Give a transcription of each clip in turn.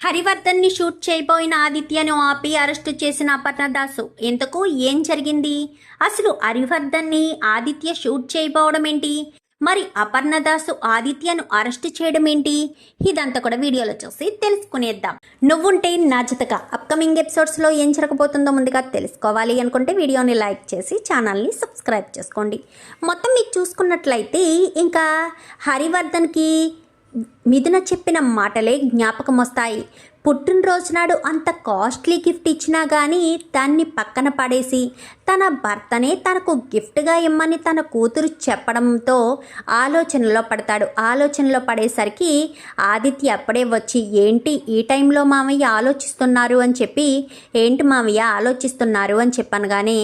హరివర్ధన్ని shoot చేయబోయిన ఆదిత్యను ఆపి arrest చేసిన అపర్ణదాసు. ఎందుకు ఏం జరిగింది? అసలు హరివర్ధన్ని ఆదిత్య షూట్ చేయబోవడం ఏంటి? మరి అపర్ణదాసు ఆదిత్యను అరెస్టు చేయడం ఏంటి? ఇదంతా కూడా వీడియోలో చూసి తెలుసుకునేద్దాం. నువ్వుంటే నా అప్కమింగ్ ఎపిసోడ్స్లో ఏం జరగబోతుందో ముందుగా తెలుసుకోవాలి అనుకుంటే వీడియోని లైక్ చేసి ఛానల్ని సబ్స్క్రైబ్ చేసుకోండి. మొత్తం మీకు చూసుకున్నట్లయితే ఇంకా హరివర్ధన్కి మిథున చెప్పిన మాటలే జ్ఞాపకం వస్తాయి పుట్టినరోజు నాడు అంత కాస్ట్లీ గిఫ్ట్ ఇచ్చినా కానీ దాన్ని పక్కన పడేసి తన భర్తనే తనకు గిఫ్ట్గా ఇమ్మని తన కూతురు చెప్పడంతో ఆలోచనలో పడతాడు. ఆలోచనలో పడేసరికి ఆదిత్య అప్పుడే వచ్చి ఏంటి ఈ టైంలో మామయ్య ఆలోచిస్తున్నారు? అని చెప్పి ఏంటి మామయ్య ఆలోచిస్తున్నారు? అని చెప్పనగానే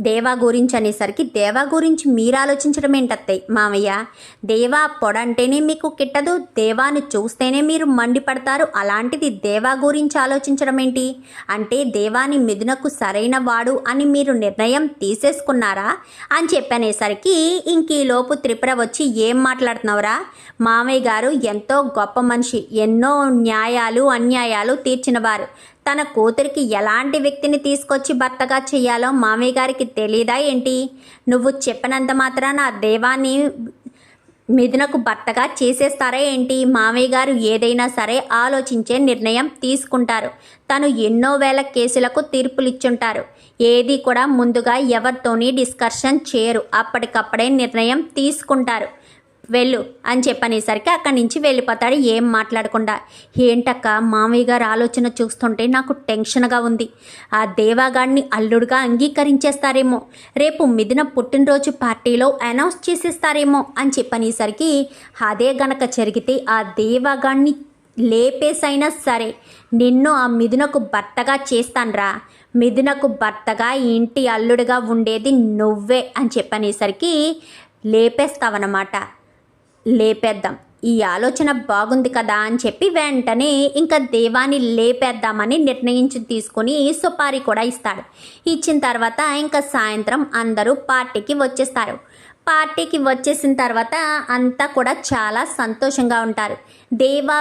దేవా గురించి అనేసరికి దేవా గురించి మీరు ఆలోచించడం ఏంటత్తయ్య మామయ్య? దేవా పొడంటేనే మీకు కిట్టదు దేవాని చూస్తేనే మీరు మండిపడతారు అలాంటిది దేవా గురించి ఆలోచించడం ఏంటి అంటే దేవాని మిథునకు సరైన వాడు అని మీరు నిర్ణయం తీసేసుకున్నారా? అని చెప్పనేసరికి ఇంక లోపు త్రిపుర వచ్చి ఏం మాట్లాడుతున్నావురా? మామయ్య గారు ఎంతో గొప్ప మనిషి ఎన్నో న్యాయాలు అన్యాయాలు తీర్చినవారు తన కూతురికి ఎలాంటి వ్యక్తిని తీసుకొచ్చి భర్తగా చేయాలో మామయ్య గారికి తెలీదా ఏంటి? నువ్వు చెప్పినంత మాత్రాన దేవాన్ని మిథునకు భర్తగా చేసేస్తారా ఏంటి? మామయ్య గారు ఏదైనా సరే ఆలోచించే నిర్ణయం తీసుకుంటారు. తను ఎన్నో వేల కేసులకు తీర్పులు ఇచ్చుంటారు ఏది కూడా ముందుగా ఎవరితోని డిస్కషన్ చేయరు. అప్పటికప్పుడే నిర్ణయం తీసుకుంటారు. వెళ్ళు అని చెప్పనేసరికి అక్కడి నుంచి వెళ్ళిపోతాడు. ఏం మాట్లాడకుండా. ఏంటక్క మామయ్య గారు ఆలోచన చూస్తుంటే నాకు టెన్షన్గా ఉంది. ఆ దేవాగాడిని అల్లుడుగా అంగీకరించేస్తారేమో. రేపు మిథున పుట్టినరోజు పార్టీలో అనౌన్స్ చేసేస్తారేమో అని చెప్పనేసరికి అదే గనక జరిగితే ఆ దేవాగాడిని లేపేసైనా సరే నిన్ను ఆ మిథునకు భర్తగా చేస్తాన్రా. మిథునకు భర్తగా ఇంటి అల్లుడుగా ఉండేది నువ్వే అని చెప్పనేసరికి లేపేస్తావన్నమాట. లేపేద్దాం. ఈ ఆలోచన బాగుంది కదా అని చెప్పి వెంటనే ఇంకా దేవాన్ని లేపేద్దామని నిర్ణయించి తీసుకుని సుపారీ కూడా ఇస్తాడు. ఇచ్చిన తర్వాత ఇంకా సాయంత్రం అందరూ పార్టీకి వచ్చేస్తారు. పార్టీకి వచ్చేసిన తర్వాత అంతా కూడా చాలా సంతోషంగా ఉంటారు. దేవా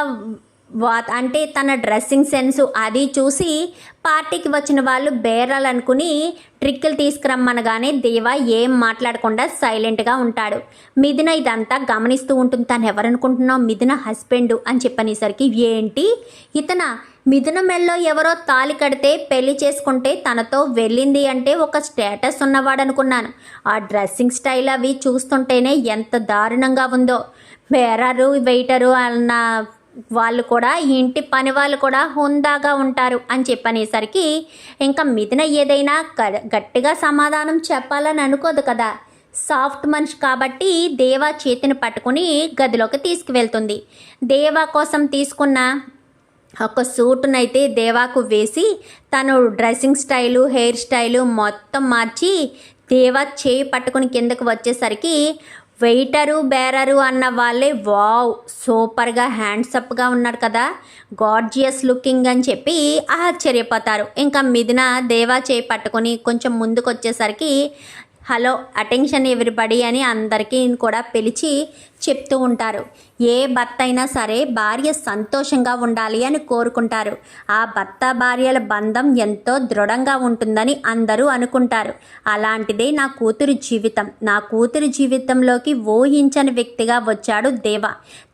వా అంటే తన డ్రెస్సింగ్ సెన్స్ అది చూసి పార్టీకి వచ్చిన వాళ్ళు బేరాలు అనుకుని ట్రిక్కులు తీసుకురమ్మనగానే దేవా ఏం మాట్లాడకుండా సైలెంట్గా ఉంటాడు. మిథున ఇదంతా గమనిస్తూ ఉంటుంది. తను ఎవరనుకుంటున్నావు మిథున హస్బెండ్ అని చెప్పనేసరికి ఏంటి? ఇతన? మిథున మెల్లో ఎవరో తాలి కడితే పెళ్ళి చేసుకుంటే తనతో వెళ్ళింది అంటే ఒక స్టేటస్ ఉన్నవాడు అనుకున్నాను ఆ డ్రెస్సింగ్ స్టైల్ అవి చూస్తుంటేనే ఎంత దారుణంగా ఉందో. బేరారు వెయిటరు అన్న వాళ్ళు కూడా ఇంటి పని వాళ్ళు కూడా హుందాగా ఉంటారు అని చెప్పనేసరికి ఇంకా మిథున ఏదైనా గ- గట్టిగా సమాధానం చెప్పాలని అనుకోదు కదా. సాఫ్ట్ మనిషి కాబట్టి దేవా చేతిని పట్టుకుని గదిలోకి తీసుకువెళ్తుంది. దేవా కోసం తీసుకున్న ఒక సూటునైతే దేవాకు వేసి తను డ్రెస్సింగ్ స్టైలు హెయిర్ స్టైలు మొత్తం మార్చి దేవా చేయి పట్టుకుని కిందకు వచ్చేసరికి వెయిటరు బేరరు అన్న వాళ్ళే వావ్ సూపర్గా హ్యాండ్సప్గా ఉన్నారు కదా గాడ్జియస్ లుకింగ్ అని చెప్పి ఆశ్చర్యపోతారు. ఇంకా మిథున దేవా చేయి పట్టుకొని కొంచెం ముందుకు వచ్చేసరికి హలో అటెన్షన్ ఎవరిబడి? అని అందరికీ కూడా పిలిచి చెప్తూ ఉంటారు. ఏ భర్త అయినా సరే భార్య సంతోషంగా ఉండాలి అని కోరుకుంటారు. ఆ భర్త భార్యల బంధం ఎంతో దృఢంగా ఉంటుందని అందరూ అనుకుంటారు. అలాంటిదే నా కూతురు జీవితం. నా కూతురు జీవితంలోకి ఊహించని వ్యక్తిగా వచ్చాడు దేవ.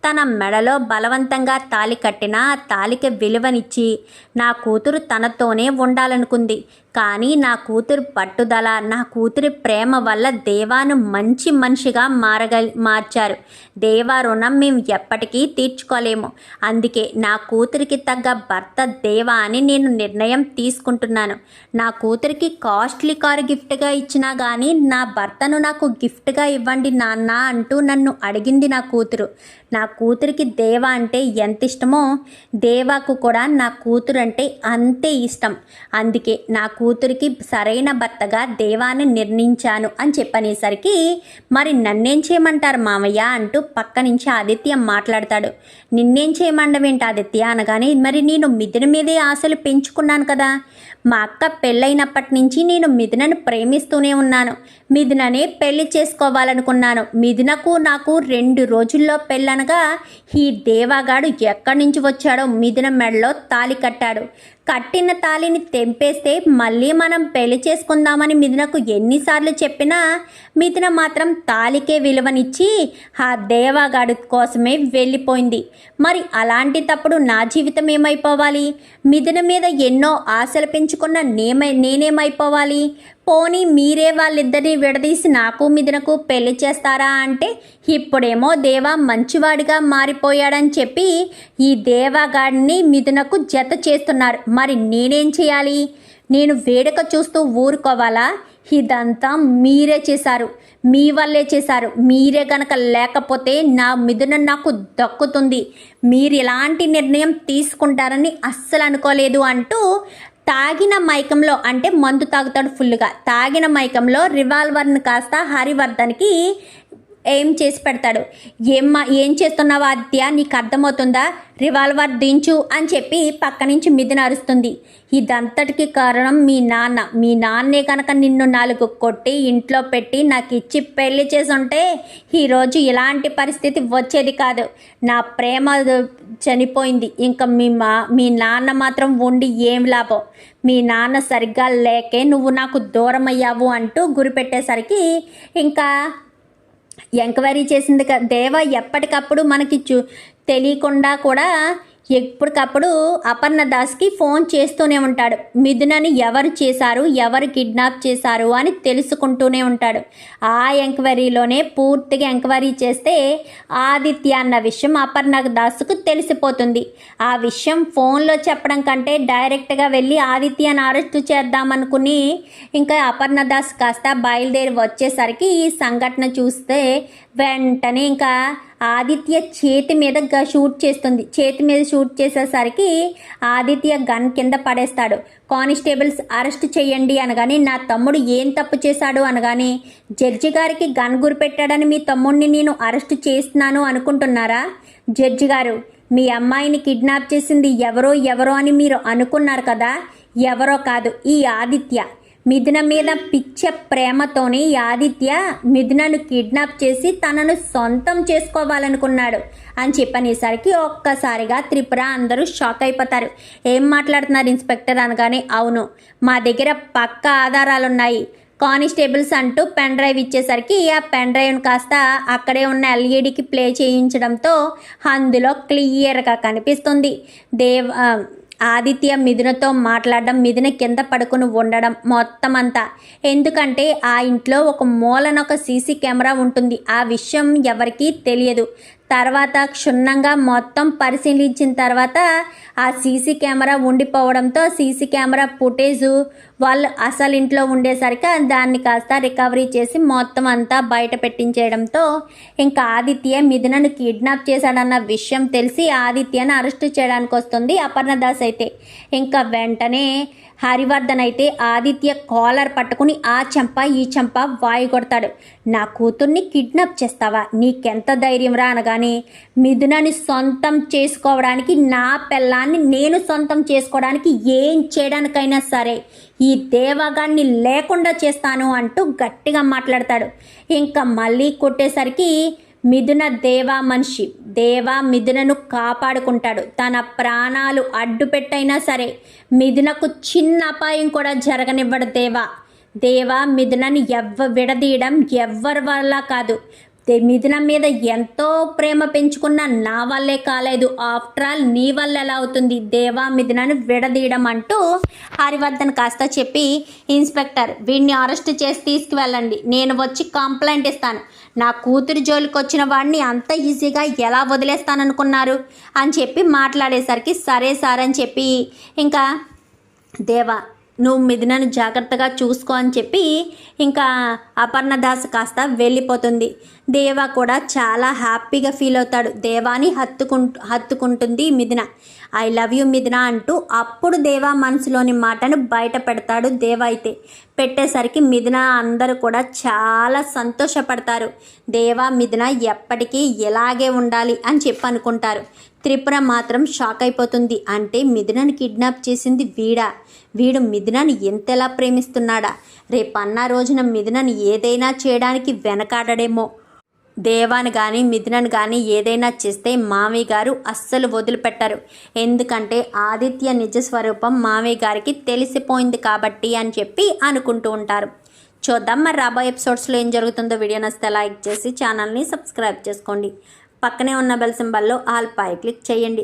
తన మెడలో బలవంతంగా తాలి కట్టిన ఆ తాలిక విలువనిచ్చి నా కూతురు తనతోనే ఉండాలనుకుంది. కానీ నా కూతురు పట్టుదల నా కూతురి ప్రేమ వల్ల దేవాను మంచి మనిషిగా మారగ మార్చారు. దేవా రుణం మేము ఎప్పటికీ తీర్చుకోలేము. అందుకే నా కూతురికి తగ్గ భర్త దేవా అని నేను నిర్ణయం తీసుకుంటున్నాను. నా కూతురికి కాస్ట్లీ కారు గిఫ్ట్గా ఇచ్చినా కానీ నా భర్తను నాకు గిఫ్ట్గా ఇవ్వండి నాన్న అంటూ నన్ను అడిగింది నా కూతురు. నా కూతురికి దేవ అంటే ఎంత ఇష్టమో దేవాకు కూడా నా కూతురు అంటే అంతే ఇష్టం. అందుకే నా కూతురికి సరైన భర్తగా దేవాన్ని నిర్ణయించాను అని చెప్పనేసరికి మరి నన్నేం చేయమంటారు మామయ్య అంటూ పక్క నుంచి ఆదిత్య మాట్లాడతాడు. నిన్నేం చేయమండవేంటి ఆదిత్య? అనగానే మరి నేను మిథున మీదే ఆశలు పెంచుకున్నాను కదా. మా అక్క పెళ్ళైనప్పటి నుంచి నేను మిథునను ప్రేమిస్తూనే ఉన్నాను. మిథుననే పెళ్ళి చేసుకోవాలనుకున్నాను. మిథునకు నాకు రెండు రోజుల్లో పెళ్ళనగా ఈ దేవాగాడు ఎక్కడి నుంచి వచ్చాడో మిథున మెడలో తాలి కట్టాడు. కట్టిన తాళిని తెంపేస్తే మళ్ళీ మనం పెళ్ళి చేసుకుందామని మిథునకు ఎన్నిసార్లు చెప్పినా మిథున మాత్రం తాళికే విలువనిచ్చి ఆ దేవాగాడు కోసమే వెళ్ళిపోయింది. మరి అలాంటి తప్పుడు నా జీవితం ఏమైపోవాలి? మిథున మీద ఎన్నో ఆశలు పెంచుకున్న నేమై నేనేమైపోవాలి? పోనీ మీరే వాళ్ళిద్దరిని విడదీసి నాకు మిథునకు పెళ్ళి చేస్తారా అంటే ఇప్పుడేమో దేవా మంచివాడిగా మారిపోయాడని చెప్పి ఈ దేవాగాడిని మిథునకు జత చేస్తున్నారు. మరి నేనేం చేయాలి? నేను వేడుక చూస్తూ ఊరుకోవాలా? ఇదంతా మీరే చేశారు. మీ వల్లే చేశారు. మీరే గనక లేకపోతే నా మిథున నాకు దక్కుతుంది. మీరు ఇలాంటి నిర్ణయం తీసుకుంటారని అస్సలు అనుకోలేదు అంటూ తాగిన మైకంలో అంటే మందు తాగుతాడు ఫుల్గా తాగిన మైకంలో రివాల్వర్ని కాస్త హరివర్ధన్కి ఏం చేసి పెడతాడు? ఏమ్మా ఏం చేస్తున్నావా అద్య నీకు అర్థమవుతుందా? రివాల్వర్ దించు అని చెప్పి పక్క నుంచి మిదిన అరుస్తుంది. ఇదంతటికి కారణం మీ నాన్న. మీ నాన్నే కనుక నిన్ను నాలుగు కొట్టి ఇంట్లో పెట్టి నాకు ఇచ్చి పెళ్ళి ఉంటే ఈరోజు ఇలాంటి పరిస్థితి వచ్చేది కాదు. నా ప్రేమ చనిపోయింది. ఇంకా మీ మా మీ నాన్న మాత్రం ఉండి ఏం లాభం? మీ నాన్న సరిగ్గా లేకే నువ్వు నాకు దూరం అయ్యావు అంటూ గురిపెట్టేసరికి ఇంకా ఎంక్వైరీ చేసింది దేవ ఎప్పటికప్పుడు మనకి చూ తెలియకుండా కూడా ఎప్పటికప్పుడు అపర్ణ దాస్కి ఫోన్ చేస్తూనే ఉంటాడు. మిథునని ఎవరు చేశారు? ఎవరు కిడ్నాప్ చేశారు? అని తెలుసుకుంటూనే ఉంటాడు. ఆ ఎంక్వైరీలోనే పూర్తిగా ఎంక్వైరీ చేస్తే ఆదిత్య అన్న విషయం అపర్ణ దాస్కు తెలిసిపోతుంది. ఆ విషయం ఫోన్లో చెప్పడం కంటే డైరెక్ట్గా వెళ్ళి ఆదిత్యను అరెస్ట్ చేద్దామనుకుని ఇంకా అపర్ణ దాస్ కాస్త బయలుదేరి వచ్చేసరికి ఈ సంఘటన చూస్తే వెంటనే ఇంకా ఆదిత్య చేతి మీద గ షూట్ చేస్తుంది. చేతి మీద షూట్ చేసేసరికి ఆదిత్య గన్ కింద పడేస్తాడు. కానిస్టేబుల్స్ అరెస్ట్ చేయండి అనగానే నా తమ్ముడు ఏం తప్పు చేశాడు? అనగానే జడ్జి గారికి గన్ గురిపెట్టాడని మీ తమ్ముడిని నేను అరెస్ట్ చేస్తున్నాను అనుకుంటున్నారా? జడ్జి గారు మీ అమ్మాయిని కిడ్నాప్ చేసింది ఎవరో ఎవరో అని మీరు అనుకున్నారు కదా? ఎవరో కాదు ఈ ఆదిత్య. మిథున మీద పిచ్చ ప్రేమతోని ఆదిత్య మిథునను కిడ్నాప్ చేసి తనను సొంతం చేసుకోవాలనుకున్నాడు అని చెప్పనేసరికి ఒక్కసారిగా త్రిపుర అందరూ షాక్ అయిపోతారు. ఏం మాట్లాడుతున్నారు ఇన్స్పెక్టర్ అనగానే అవును మా దగ్గర పక్క ఆధారాలు ఉన్నాయి కానిస్టేబుల్స్ అంటూ పెన్ డ్రైవ్ ఇచ్చేసరికి ఆ పెన్ డ్రైవ్ను కాస్త అక్కడే ఉన్న ఎల్ఈడికి ప్లే చేయించడంతో అందులో క్లియర్గా కనిపిస్తుంది. దేవ్ ఆదిత్య మిథునతో మాట్లాడడం మిథున కింద పడుకుని ఉండడం మొత్తం అంతా ఎందుకంటే ఆ ఇంట్లో ఒక మూలన ఒక సీసీ కెమెరా ఉంటుంది. ఆ విషయం ఎవరికీ తెలియదు. తర్వాత క్షుణ్ణంగా మొత్తం పరిశీలించిన తర్వాత ఆ సీసీ కెమెరా ఉండిపోవడంతో సీసీ కెమెరా ఫుటేజు వాళ్ళు అసలు ఇంట్లో ఉండేసరికి దాన్ని కాస్త రికవరీ చేసి మొత్తం అంతా బయట పెట్టించేయడంతో ఇంకా ఆదిత్య మిథునను కిడ్నాప్ చేశాడన్న విషయం తెలిసి ఆదిత్యను అరెస్ట్ చేయడానికి వస్తుంది అపర్ణదాస్ అయితే. ఇంకా వెంటనే హరివర్ధన్ అయితే ఆదిత్య కాలర్ పట్టుకుని ఆ చెంప ఈ చెంప వాయి కొడతాడు. నా కూతుర్ని కిడ్నాప్ చేస్తావా? నీకెంత ధైర్యం రా అనగానే మిథునని సొంతం చేసుకోవడానికి నా పిల్లాన్ని నేను సొంతం చేసుకోవడానికి ఏం చేయడానికైనా సరే ఈ దేవగాన్ని లేకుండా చేస్తాను అంటూ గట్టిగా మాట్లాడతాడు. ఇంకా మళ్ళీ కొట్టేసరికి మిథున దేవా మనిషి దేవా మిథునను కాపాడుకుంటాడు. తన ప్రాణాలు అడ్డు పెట్టైనా సరే మిథునకు చిన్న అపాయం కూడా జరగనివ్వడు దేవా. దేవా మిథునని ఎవ్వ విడదీయడం ఎవ్వరి వల్ల కాదు. మిథున మీద ఎంతో ప్రేమ పెంచుకున్న నా వల్లే కాలేదు. ఆఫ్టర్ ఆల్ నీ వల్ల ఎలా అవుతుంది? దేవా మిథునను విడదీయడం అంటూ హరివర్ధన్ కాస్త చెప్పి ఇన్స్పెక్టర్ వీడిని అరెస్ట్ చేసి తీసుకువెళ్ళండి. నేను వచ్చి కంప్లైంట్ ఇస్తాను. నా కూతురు జోలికి వచ్చిన వాడిని అంత ఈజీగా ఎలా వదిలేస్తాననుకున్నారు? అని చెప్పి మాట్లాడేసరికి సరే సార్ అని చెప్పి ఇంకా దేవా నువ్వు మిథునను జాగ్రత్తగా చూసుకో అని చెప్పి ఇంకా అపర్ణదాస్ కాస్త వెళ్ళిపోతుంది. దేవా కూడా చాలా హ్యాపీగా ఫీల్ అవుతాడు. దేవాని హత్తుకుంటు హత్తుకుంటుంది మిథున. ఐ లవ్ యూ మిథున అంటూ అప్పుడు దేవా మనసులోని మాటను బయట పెడతాడు దేవా అయితే. పెట్టేసరికి మిథున అందరూ కూడా చాలా సంతోషపడతారు. దేవా మిథున ఎప్పటికీ ఇలాగే ఉండాలి అని చెప్పి అనుకుంటారు త్రిపుర మాత్రం షాక్ అయిపోతుంది. అంటే మిథునని కిడ్నాప్ చేసింది వీడా. వీడు మిథునని ఎంతలా ప్రేమిస్తున్నాడా? రేపన్నా రోజున మిథునని ఏదైనా చేయడానికి వెనకాడడేమో. దేవాన్ని కానీ మిథునను కానీ ఏదైనా చేస్తే మామయ్య గారు అస్సలు వదిలిపెట్టరు. ఎందుకంటే ఆదిత్య నిజ స్వరూపం మామయ్య గారికి తెలిసిపోయింది కాబట్టి అని చెప్పి అనుకుంటూ ఉంటారు. చూద్దాం మరి రాబోయే ఎపిసోడ్స్లో ఏం జరుగుతుందో. వీడియో నచ్చితే లైక్ చేసి ఛానల్ని సబ్స్క్రైబ్ చేసుకోండి. పక్కనే ఉన్న బెల్ సింబల్లో ఆల్ పై క్లిక్ చేయండి.